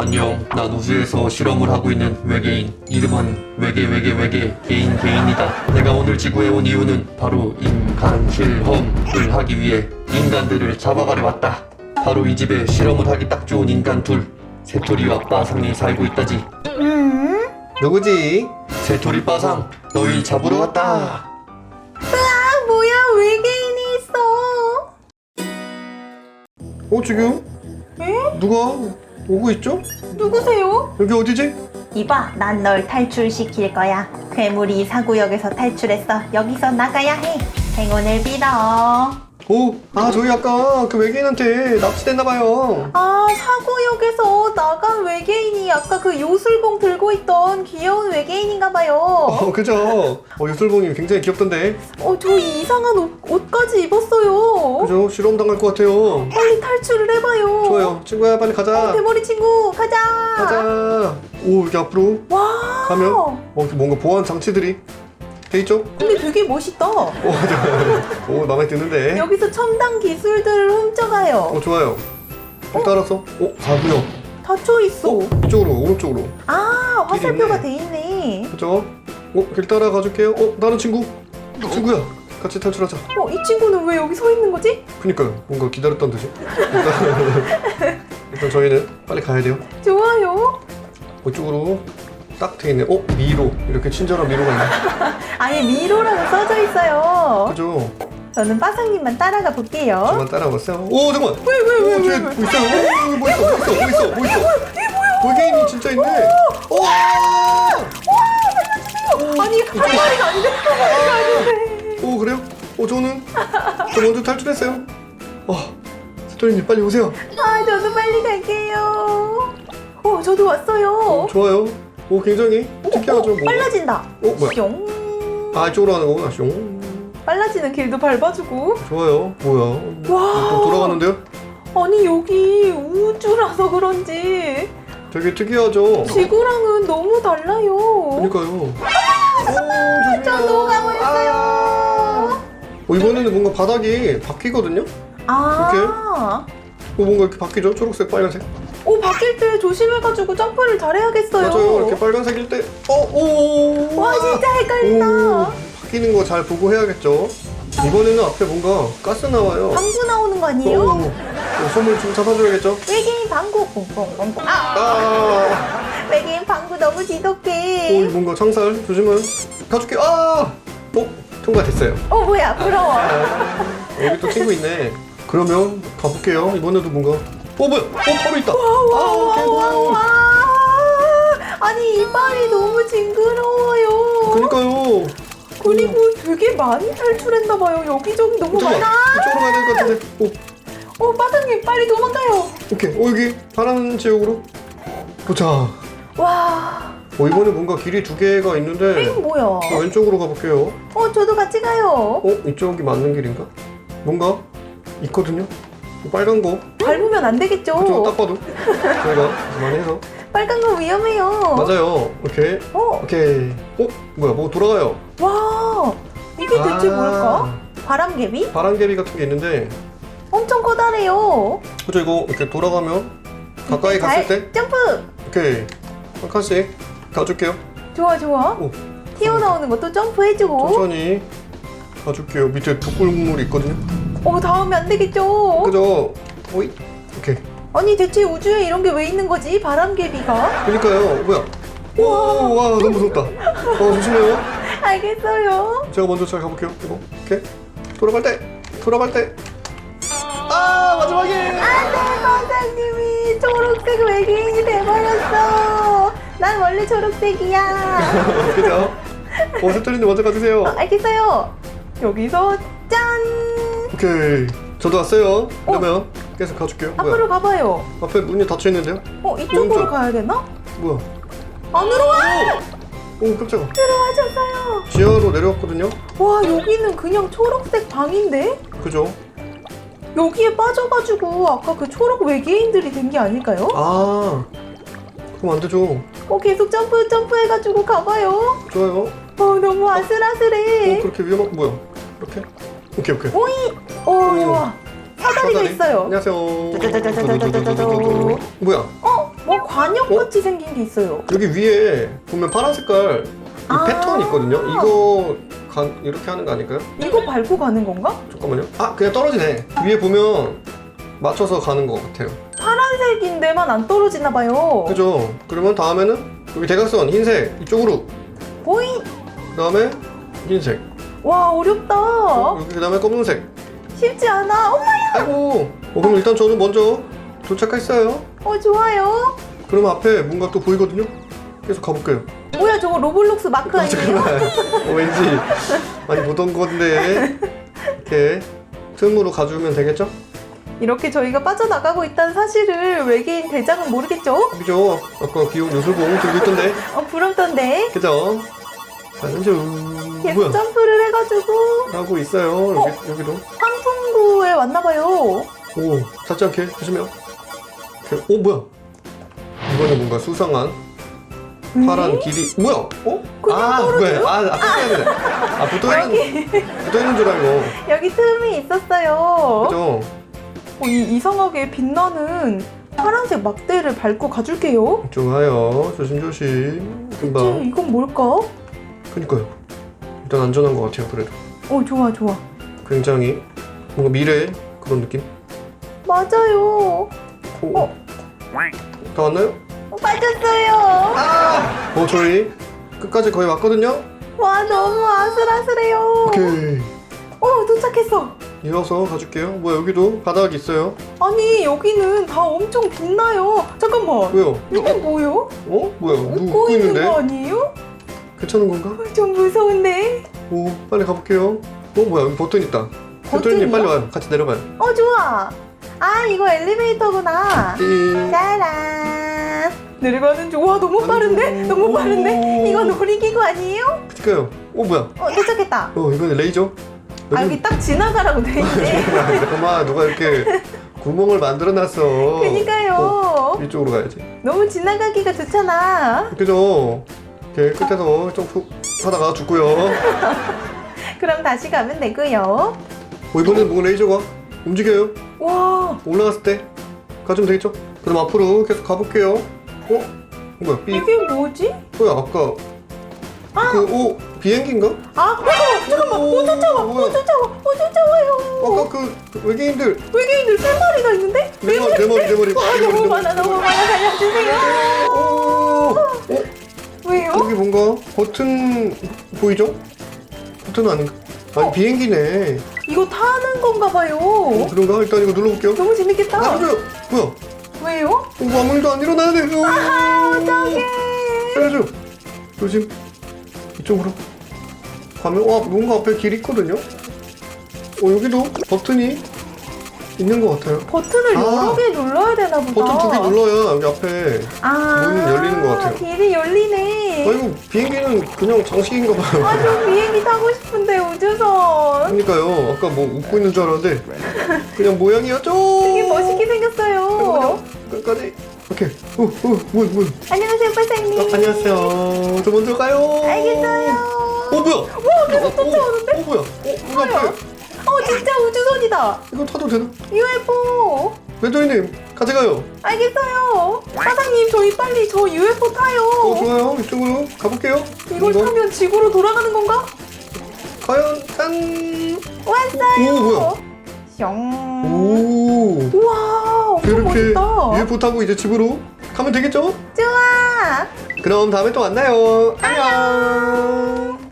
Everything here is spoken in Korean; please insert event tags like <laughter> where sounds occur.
안녕, 난 우주에서 실험을 하고 있는 외계인. 이름은 외계 외계 외계 개인 개인이다. 내가 오늘 지구에 온 이유는 바로 인간 실험을 하기 위해 인간들을 잡아가려 왔다. 바로 이 집에 실험을 하기 딱 좋은 인간 둘. 새토리와 빠상이 살고 있다지. 음? 누구지? 새토리 빠상, 너희 잡으러 왔다. 아 뭐야 외계인이 있어 어 지금 에? 누가 오고 있죠? 누구세요? 여기 어디지? 이봐 난 널 탈출시킬 거야 괴물이 사구역에서 탈출했어 여기서 나가야 해 행운을 빌어 오, 아 저희 아까 그 외계인한테 납치됐나봐요. 아 사구역에서 나간 외계인이 아까 그 요술봉 들고 있던 귀여운 외계인인가봐요 어, 그죠? 어, 유술봉이 굉장히 귀엽던데. 어저 이상한 옷, 옷까지 입었어요 그죠? 실험 당할 것 같아요. 빨리 탈출을 해봐요 좋아요. 친구야, 빨리 가자. 대머리 친구 가자 가자. 오, 여기 앞으로 와 가면? 어, 이렇게 뭔가 보안 장치들이 돼 있죠? 근데 되게 멋있다 오, 저, 오, 마음에 드는데. 여기서 첨단 기술들을 훔쳐가요 어, 좋아요. 길 따라서. 어, 가고요. 닫혀 있어. 어, 이쪽으로, 오른쪽으로. 아 길이 화살표가 있네. 돼 있네. 그죠? 어, 길 따라 가줄게요. 어, 나는 친구. 친구야. 같이 탈출하자. 어 이 친구는 왜 여기 서 있는 거지? 그니까요. 뭔가 기다렸던 듯이. 일단, <laughs> 일단 저희는 빨리 가야 돼요. 좋아요. 이쪽으로 딱 돼 있네. 어, 미로. 이렇게 친절한 미로가 있네. <laughs> 아예 미로라고 써져 있어요. 그죠? 저는 빠상님만 따라가 볼게요. 저만 따라와봤어요. 오, 잠깐만. 왜 왜 왜 오, 왜? 뒤에 뭐 있어요? 오, 뭐 있어? 뭐 있어? 뭐 있어? 뭐 있어? 외계인이 진짜 있네. 오! 아니 한 마리가 아닌데 한 마리가. 오, 그래요? 어, 저는 저 먼저 탈출했어요. 어, 스토리님 빨리 오세요. 아 저도 빨리 갈게요. 어 저도 왔어요. 좋아요. 오, 굉장히 특이하죠. 뭐. 빨라진다. 어, 뭐야? 뿅. 아, 이쪽으로 가는 거구나. 숑. 빨라지는 길도 밟아주고. 좋아요. 뭐야? 와. 또 돌아가는데요? 아니 여기 우주라서 그런지 되게 특이하죠? 지구랑은 너무 달라요. 그러니까요. 오, 조심해요. 저 녹아버렸어요. 아. 어, 이번에는 뭔가 바닥이 바뀌거든요? 아. 어, 뭔가 이렇게 바뀌죠? 초록색, 빨간색. 오 바뀔 때 조심해가지고 점프를 잘해야겠어요. 맞아요. 이렇게 빨간색일 때. 어, 오. 와 진짜 헷갈린다. 오, 바뀌는 거 잘 보고 해야겠죠? 이번에는 앞에 뭔가 가스 나와요. 방구 나오는 거 오, 아니에요? 오, 손을 좀 잡아줘야겠죠? 외계인 방구 뽕뽕뽕뽕. 아 아, <laughs> 외계인 방구 너무 오, 지독해. 뭔가 창살 조심을 가줄게. 아, 어, 통과됐어요. 어 뭐야 부러워. 아, 여기 또 친구 있네. 그러면 가볼게요. 이번에도 뭔가. 어, 뭐야? 어, 바로 있다. 아, 개구. 와. 아니 이빨이 너무 징그러워요. 그니까요. 그리고 되게 많이 탈출했나 봐요. 여기저기 너무 잠깐만. 많아. 이쪽으로 가야 될 것 같은데. 오, 어 빠상님 빨리 도망가요. 오케이. 어, 여기 파란 지역으로 도착. 와. 어, 이번에 뭔가 길이 두 개가 있는데 이건 뭐야? 저 왼쪽으로 가볼게요. 어 저도 같이 가요. 어, 이쪽이 맞는 길인가? 뭔가 있거든요. 이 빨간 거. 밟으면 안 되겠죠? 그쪽 딱 봐도 저희가 그만 해서 빨간 거 위험해요. 맞아요. 오케이. 어, 오케이. 어, 뭐야? 뭐 돌아가요? 와, 이게 대체 아. 뭘까? 바람개비? 바람개비 같은 게 있는데 엄청 커다래요. 그죠 이거 이렇게 돌아가면 가까이 갔을 때 점프. 오케이 한 칸씩 가줄게요. 좋아, 좋아. 오, 튀어나오는 것도 점프해주고. 천천히 가줄게요. 밑에 독불물이 있거든요. 어, 닿으면 안 되겠죠? 그죠? 오이. 오케이. 아니, 대체 우주에 이런 게 왜 있는 거지? 바람개비가? 그러니까요. 뭐야? 오, 와 너무 무섭다. 어 조심해요. 알겠어요. 제가 먼저 잘 가볼게요. 이거 오케이. 돌아갈 때, 돌아갈 때. 아 마지막에. 안 돼, 선생님이 초록색 외계인이 돼버렸어. 난 원래 초록색이야. <laughs> 그죠? 어 세토리님 먼저 가주세요. 어, 알겠어요. 여기서 짠! 오케이. 저도 왔어요. 그러면 계속 가줄게요. 앞으로 뭐야? 가봐요. 앞에 문이 닫혀 있는데요? 어, 이쪽으로 오른쪽. 가야 되나? 뭐야? 안으로 와! 오 깜짝아. 들어와줬어요. 지하로 내려왔거든요. 와, 여기는 그냥 초록색 방인데? 그죠? 여기에 빠져가지고 아까 그 초록 외계인들이 된 게 아닐까요? 아 그럼 안 되죠. 어, 계속 점프, 점프 해가지고 가봐요. 좋아요. 어, 너무 아슬아슬해. 어 그렇게 위험한 뭐야? 이렇게? 오케이 오케이. 오이! 어, 좋아. 사다리가 사다리. 있어요. 안녕하세요. 짜자자자자자자자자. 뭐야? 어, 어, 관역같이 생긴 게 있어요. 여기 위에 보면 파란 색깔 이 아. 패턴 있거든요. 이거 가, 이렇게 하는 거 아닐까요? 이거 밟고 가는 건가? 잠깐만요. 아 그냥 떨어지네. 위에 보면 맞춰서 가는 것 같아요. 파란색인데만 안 떨어지나 봐요. 그죠? 그러면 다음에는 여기 대각선 흰색 이쪽으로 보잉! 그 다음에 흰색 와, 어렵다. 여기 그 다음에 검은색 쉽지 않아. 엄마야! 아이고 어, 그럼 일단 저는 먼저 도착했어요 어, 좋아요. 그럼 앞에 뭔가 또 보이거든요 계속 가볼게요 뭐야, 저거 로블록스 마크 아, 아니에요? 잠깐만 어, 왠지 많이 보던 건데 이렇게 틈으로 가주면 되겠죠? 이렇게 저희가 빠져나가고 있다는 사실을 외계인 대장은 모르겠죠? 그죠? 아까 귀여운 요술봉 들고 있던데 어, 부럽던데. 그죠? 중 계속 뭐야 점프를 해가지고 하고 있어요 여기, 여기도 환풍구에 왔나봐요. 오 닿지 않게 조심해요 이렇게. 오 뭐야 이거는 뭔가 수상한 파란 길이 뭐야? 어? 그냥 아 떨어져요? 뭐야? 아 아까 했는데 아 붙어 있는 붙어 있는 줄 알고 여기 틈이 있었어요. 그죠? 어, 이 이상하게 빛나는 파란색 막대를 밟고 가줄게요. 좋아요 조심조심 금방 이건 뭘까? 그니까요 일단 안전한 것 같아요 그래도 어, 좋아, 좋아. 굉장히 뭔가 미래 그런 느낌 맞아요. 오. 어. 다 왔나요? 어, 빠졌어요. 어 저희 끝까지 거의 왔거든요 와, 너무 아슬아슬해요. 오케이 어, 도착했어. 이어서 가줄게요 뭐야 여기도 바닥 있어요 아니, 여기는 다 엄청 빛나요. 잠깐만. 왜요? 이게 뭐예요? 어? 뭐야 누구 웃고 있는? 거 아니에요? 괜찮은 건가? 어, 좀 무서운데. 오 빨리 가볼게요 어 뭐야 여기 버튼 있다? 버튼님 빨리 와요 같이 내려가요 어, 좋아. 아, 이거 엘리베이터구나. 띵 짜란. 내려가는 중. 와, 너무 빠른데? 너무 빠른데? 오. 이거 놀이기구 아니에요? 그니까요 어 뭐야 어, 도착했다. 어 이거는 레이저 아, 여기 딱 지나가라고 돼 있네. <laughs> 잠깐만 누가 이렇게 구멍을 만들어놨어 그니까요. 어, 이쪽으로 가야지 너무 지나가기가 좋잖아. 그죠? 이렇게 끝에서 점프 하다가 죽고요 <laughs> 그럼 다시 가면 되고요. 어, 이번엔 뭔가 레이저가 움직여요 와, 올라갔을 때 가주면 되겠죠? 그럼 앞으로 계속 가볼게요 어? 뭐야 삐 이게 뭐지? 뭐야 아까 그오 비행기인가? 아, 어, 잠깐만. 오, 어. 뭐야? 어, 쫓아와. 어, 쫓아와요. 아까 그 외계인들 외계인들 세 마리나 있는데? 내 머리 내 머리 내 머리 머리, 너무 내 많아. 너무 많아. 살려주세요. 오, 어? 왜요? 여기 뭔가 버튼 보이죠? 버튼은 아닌가? 아니 어. 비행기네 이거 타는 건가 봐요. 어, 그런가? 일단 이거 눌러볼게요 너무 재밌겠다. 아 뭐야 왜요? 어, 아무 일도 안 일어나네 아, 어떡해. 살려줘 조심 이쪽으로 가면 와 뭔가 앞에 길 있거든요 어 여기도 버튼이 있는 것 같아요 버튼을 아. 여러 개 눌러야 되나 보다. 버튼 두 개 눌러야 여기 앞에 아, 문 열리는 것 같아요. 길이 열리네. 아 이거 비행기는 그냥 장식인가 봐요 아, 저 비행기 타고 싶은데 우주선. 그러니까요 아까 뭐 웃고 있는 줄 알았는데 그냥 모양이었죠 되게 멋있게 생겼어요. 끝까지 오케이 어어뭐 뭐야 안녕하세요, 빨사님. 어, 안녕하세요 저 먼저 가요 알겠어요. 어 뭐야 와 계속 쫓아오는데? 어 뭐야 어 뭐야? 앞에 어, 진짜 우주선이다. 이거 타도 되나? UFO. 매도이님 같이 가요 알겠어요. 사장님, 저희 빨리 저 UFO 타요. 어 좋아요 이쪽으로 가볼게요 이걸 이거 타면 지구로 돌아가는 건가? 과연 짠 왔어요. 오, 뭐야? 숑. 오. 우와, 엄청 이렇게 멋있다. UFO 타고 이제 집으로 가면 되겠죠? 좋아. 그럼 다음에 또 만나요. 안녕.